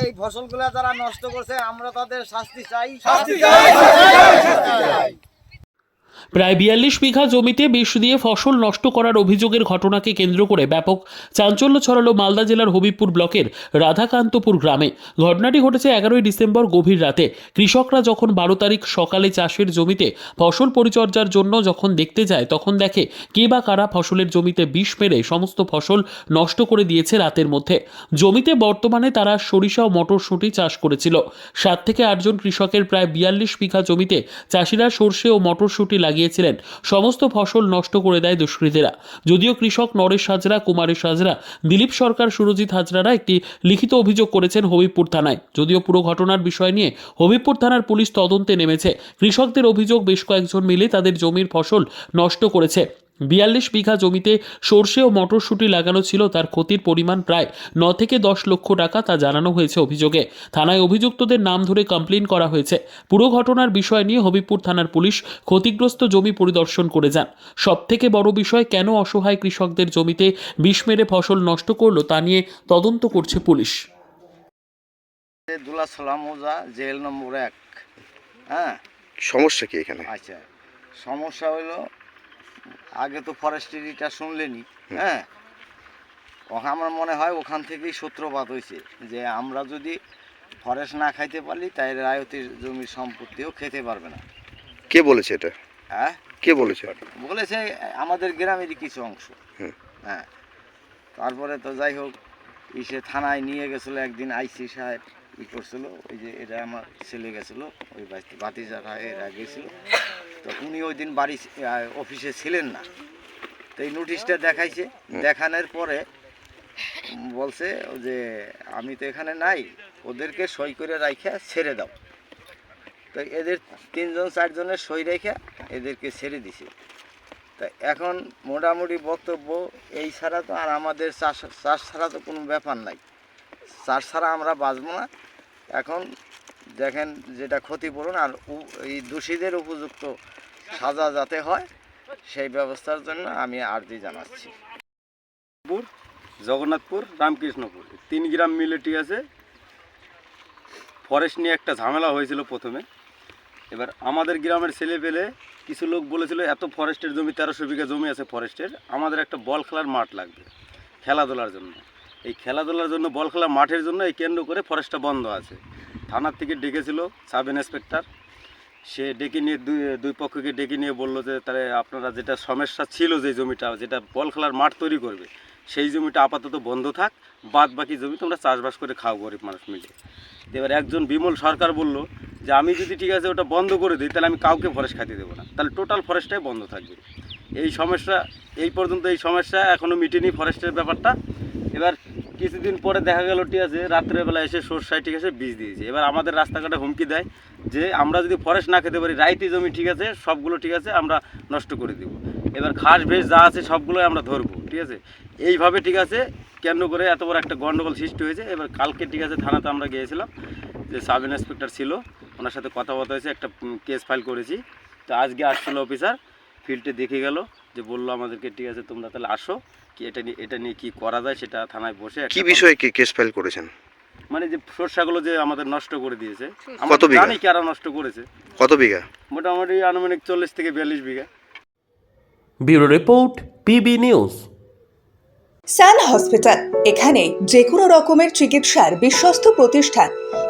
এই ফসলগুলো যারা নষ্ট করছে আমরা তাদের শাস্তি চাই। প্রায় বিয়াল্লিশ বিঘা জমিতে বিষ দিয়ে ফসল নষ্ট করার অভিযোগের ঘটনাকে কেন্দ্র করে ব্যাপক চাঞ্চল্য ছড়ালো মালদা জেলার হবিবপুর ব্লকের রাধাকান্তপুর গ্রামে। ঘটনাটি ঘটেছে এগারোই ডিসেম্বর গভীর রাতে। কৃষকরা যখন বারো তারিখ সকালে চাষের জমিতে ফসল পরিচর্যার জন্য যখন দেখতে যায়, তখন দেখে কে বা কারা ফসলের জমিতে বিষ মেরে সমস্ত ফসল নষ্ট করে দিয়েছে রাতের মধ্যে। জমিতে বর্তমানে তারা সরিষা ও মটরশুঁটি চাষ করেছিল। সাত থেকে আটজন কৃষকের প্রায় বিয়াল্লিশ বিঘা জমিতে চাষিরা সর্ষে ও মটরশুঁটি লাগিয়েছিলেন। সমস্ত ফসল নষ্ট করে দেয় দুষ্কৃতীরা। যদিও কৃষক নরেশ হাজরা, কুমারেশ হাজরা, দিলীপ সরকার, সুরজিৎ হাজরারা একটি লিখিত অভিযোগ করেছেন হবিবপুর থানায়। যদিও পুরো ঘটনার বিষয় নিয়ে হবিবপুর থানার পুলিশ তদন্তে নেমেছে। কৃষকদের অভিযোগ বেশ কয়েকজন মিলে তাদের জমির ফসল নষ্ট করেছে। বিয়াল্লিশ বিঘা জমিতে সর্ষে ও মটরশুঁটি লাগানো ছিল তার ক্ষতির পরিমাণ প্রায় ন থেকে দশ লক্ষ টাকা তা জানানো হয়েছে অভিযোগে। থানায় অভিযুক্তদের নাম ধরে কমপ্লেন করা হয়েছে। পুরো ঘটনার বিষয় নিয়ে হবিবপুর থানার পুলিশ ক্ষতিগ্রস্ত জমি পরিদর্শন করে যান। সব থেকে বড় বিষয় কেন অসহায় কৃষকদের জমিতে বিষ মেরে ফসল নষ্ট করল তা নিয়ে তদন্ত করছে পুলিশ। দুলা সালাম ওজা জেল নম্বর এক। হ্যাঁ? সমস্যা কি এখানে? আচ্ছা। সমস্যা হইল আগে তো ফরেস্ট্রিটা শুনলেনি হ্যাঁ? আমার মনে হয় ওখান থেকেই সূত্রপাত হয়েছে যে আমরা যদি ফরেস্ট না খাইতে পারলি তাই রায়তির জমির সম্পত্তিও খেতে পারবে না। কে বলেছে এটা? হ্যাঁ? কে বলেছে? বলেছে আমাদের গ্রামেরই কিছু অংশ। হ্যাঁ। তারপরে তো যাই হোক ইসে থানায় নিয়ে গেছিল একদিন আইসি সাহেব ই করছিল ওই যে এটা আমার ছেলে গেছিল ওই বাতিজারা এরা গেছিল। উনি ওই দিন বাড়ি অফিসে ছিলেন না। তো এই নোটিশটা দেখাইছে। দেখানোর পরে বলছে যে আমি তো এখানে নাই ওদেরকে সই করে রাইখা ছেড়ে দাও। তো এদের তিনজন চারজনের সই রেখে এদেরকে ছেড়ে দিছে। তা এখন মোটামুটি বক্তব্য এই ছাড়া তো আর আমাদের চাষ চাষ ছাড়া তো কোনো ব্যাপার নাই। চাষ ছাড়া আমরা বাঁচবো না। এখন দেখেন যেটা ক্ষতিপূরণ আর এই দোষীদের উপযুক্ত সাজা যাতে হয়, সেই ব্যবস্থার জন্য আমি আর্জি জানাচ্ছি। জগন্নাথপুর রামকৃষ্ণপুর। তিন গ্রাম মিলে ঠিক আছে। ফরেস্ট নিয়ে একটা ঝামেলা হয়েছিল প্রথমে। এবার আমাদের গ্রামের ছেলে পেলে কিছু লোক বলেছিল, এত ফরেস্টের জমি, তেরোশো বিঘা জমি আছে ফরেস্টের। আমাদের একটা বল খেলার মাঠ লাগবে খেলাধুলার জন্য। এই খেলাধুলার জন্য, বল খেলার মাঠের জন্য এই কেন্দ্র করে ফরেস্টটা বন্ধ আছে। থানার থেকে ডেকেছিল সাব ইন্সপেক্টর। সে ডেকে নিয়ে দুই দুই পক্ষকে ডেকে নিয়ে বলল যে, তাহলে আপনারা যেটা সমস্যা ছিল যে জমিটা, যেটা বল খেলার মাঠ তৈরি করবে, সেই জমিটা আপাতত বন্ধ থাক বাদ বাকি জমি তোমরা চাষবাস করে খাও গরিব মানুষ মিলে। এবার একজন বিমল সরকার বলল যে, আমি যদি ঠিক আছে ওটা বন্ধ করে দিই, তাহলে আমি কাউকে ফরেস্ট খাইতে দেবো না। তাহলে টোটাল ফরেস্টটাই বন্ধ থাকবে। এই সমস্যা, এই পর্যন্ত এই সমস্যা এখনও মিটেনি ফরেস্টের ব্যাপারটা। এবার কিছুদিন পরে দেখা গেল ঠিক আছে রাত্রেবেলা এসে সরষায় ঠিক আছে, বীজ দিয়েছে। এবার আমাদের রাস্তাঘাটে হুমকি দেয় যে, আমরা যদি ফরেস্ট না খেতে পারি, রাইতি জমি, ঠিক আছে, সবগুলো, ঠিক আছে, আমরা নষ্ট করে দেবো। এবার ঘাস, ভেস যা আছে সবগুলোই আমরা ধরবো, ঠিক আছে। এইভাবে, ঠিক আছে, কেন্দ্র করে এত বড় একটা গণ্ডগোল সৃষ্টি হয়েছে। এবার কালকে, ঠিক আছে, থানাতে আমরা গিয়েছিলাম যে সাব ইন্সপেক্টর ছিল, ওনার সাথে কথাবার্তা হয়েছে, একটা কেস ফাইল করেছি। তো আজকে আসছিল অফিসার ফিল্ডে দেখে গেল, যে বলল আমাদেরকে, ঠিক আছে, তোমরা তাহলে আসো। এটা নিয়ে এটা নিয়ে কী করা যায় সেটা থানায় বসে কি বিষয়ে কি কেস ফাইল করেছেন? মানে যে সরষাগুলো যে আমাদের নষ্ট করে দিয়েছে কত বিঘা? জানি কারা নষ্ট করেছে। কত বিঘা? মোটামুটি আনুমানিক চল্লিশ থেকে বিয়াল্লিশ বিঘা। Bureau report PB news. Sun hospital এখানে যে কোনো রকমের চিকিৎসার বিশ্বস্ত প্রতিষ্ঠান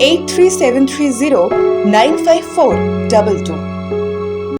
eight three seven three zero nine five four double two